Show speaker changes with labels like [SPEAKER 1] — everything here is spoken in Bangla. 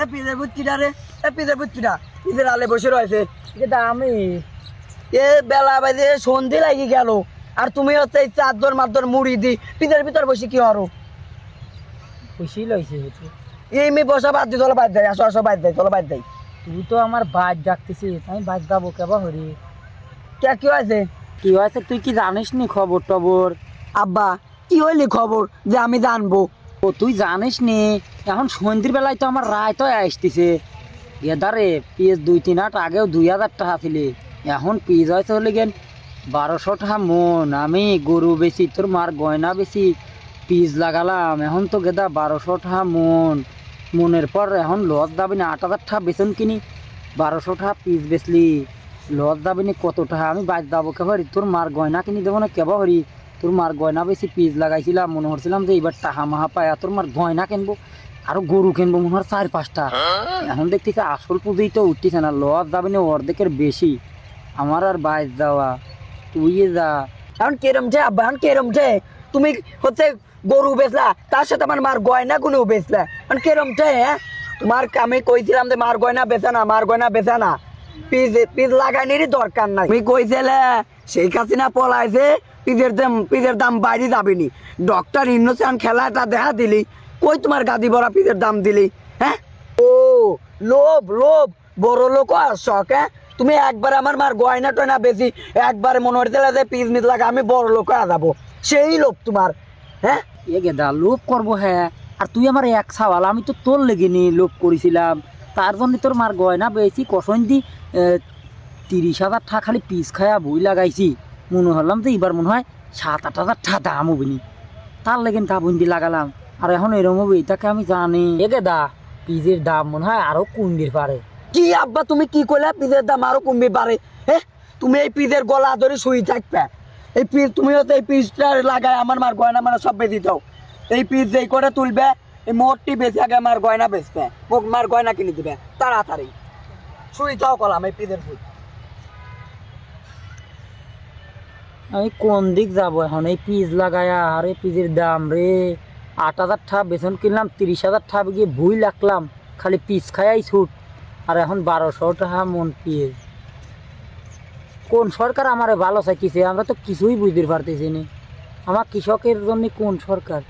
[SPEAKER 1] এ পিজের বুচ্চিটা রে এ পিজের বুচ্চিটা পিজের আলে বসে রয়েছে।
[SPEAKER 2] এটা আমি
[SPEAKER 1] এ বেলা বাজে সন্ধে লাগি গেল আর তুমি হচ্ছে চাদর মাদর মুড়ি দি পিজের ভিতর বসে কি হরো
[SPEAKER 2] খুশি লইছে
[SPEAKER 1] এই মেয়ে বসা বাদ দি চলো বাদ দেয় আসো আসো বাদ দেয় চলো বাদ দেয়
[SPEAKER 2] তুই তো আমার বাদ ডাকতেছিস আমি বাদ যাব কেবা হরি?
[SPEAKER 1] কে কি হয়েছে
[SPEAKER 2] কি হয়েছে তুই কি জানিস নি খবর টবর?
[SPEAKER 1] আব্বা কি হইলি খবর যে আমি জানব?
[SPEAKER 2] ও, তুই জানিস নি, এখন সন্ধ্যের বেলায় তো আমার রায় তো আসতেছে। এদারে পিস দুই তিন হাট আগেও দুই হাজার টাকা ছিলে, এখন পিস হয়েছে হলে গেন বারোশো টাকা মন। আমি গরু বেশি তোর মার গয়না বেশি পিস লাগালাম, এখন তো গেদা বারোশো টাকা মন। মনের পর এখন লস যাবে না, আট হাজার টাকা বেতন কিনি, বারোশো টাকা পিস বেচলি। লস যাবে না কত টাকা, আমি বাদ যাব কেবারি তোর মার গয়না কিনি দেবো না কেবা হরি তোর মার গয়না বেশি পিস লাগাইছিলাম, মনে হচ্ছিলাম যে এবার টাকা মাহা পায়া, তোর মার গয়না কিনবো, আরও গরু কিনবো, মনে হয় চার পাঁচটা। এখন দেখতেছি আসল পুঁজি তো উঠতেছে না, লস যাবে না, অর্ধেকের বেশি। আমার আর বাইর যাওয়া, তুই যা।
[SPEAKER 1] এখন কেরম যে, আব্বা, এখন কেরম যে? তুমি হচ্ছে গরু বেচলা, তার সাথে আমার মার গয়না গুলো বেচলা। এখন কেরম যে হ্যাঁ? তোমার আমি কইছিলাম যে মার গয়না বেচা না, মার গয়না বেচা না। পিস লাগানিরই দরকার নাই। সেই কাছিনা পলাইছে, পিজের দাম পিজের দাম বাইরে যাবেনি। ডক্টর দেখা দিলি, কই তোমার গাদি পিজের দাম দিলি হ্যাঁ? ও, লোভ লোভ, বড় লোক হ্যাঁ? তুমি একবার আমার মার গয়না টয়না বেশি একবার মনে হচ্ছিল যে পিস মিস লাগে, আমি বড় লোক যাব। সেই লোভ তোমার হ্যাঁ?
[SPEAKER 2] এ গেদা, লোভ করব হ্যাঁ। আর তুই আমার এক সাওয়াল, আমি তো তোর লেগেনি লোভ করেছিলাম। তার জন্য তোর মার গয়না বেশি কষন দি তিরিশ হাজার টাকা খালি পিস খায়া বই লাগাইছি। মনে হলাম যে এবার মনে হয় সাত আট হাজার টাকা দাম হবি তার লেগেন তা বন্দি লাগালাম। আর এখন এরম হবে এটাকে আমি জানি? এ গেদা পিসের দাম মনে হয় আরও কুন্ডির পারে।
[SPEAKER 1] কি আব্বা, তুমি কি করলে পিসের দাম আরও কমবে পারে? হ্যাঁ তুমি এই পিজের গলা ধরে শুই থাকবে। এই পিস তুমি হচ্ছে এই পিসটা লাগায় আমার মার গয়না মানে সব বেশি দাও। এই পিস যেই করে তুলবে এই মোটটি বেশি আগে আমার গয়না বেচবে মার গয়না কিনে দিবে, তাড়াতাড়ি। শুই যাও কলাম এই পিসের ফুল
[SPEAKER 2] আমি কোন দিক যাব এখন? এই পিস লাগায়া, আর এই পিসের দাম রে। আট হাজার টাকা বেতন কিনলাম, তিরিশ হাজার টাকা গিয়ে ভুই লাগলাম খালি পিস খায়াই ছুট। আর এখন বারোশো টাকা মন পিস কোন সরকার আমারে ভালো চাইতেছে? আমরা তো কিছুই বুঝতে পারতেছি না। আমার কৃষকের জন্য কোন সরকার?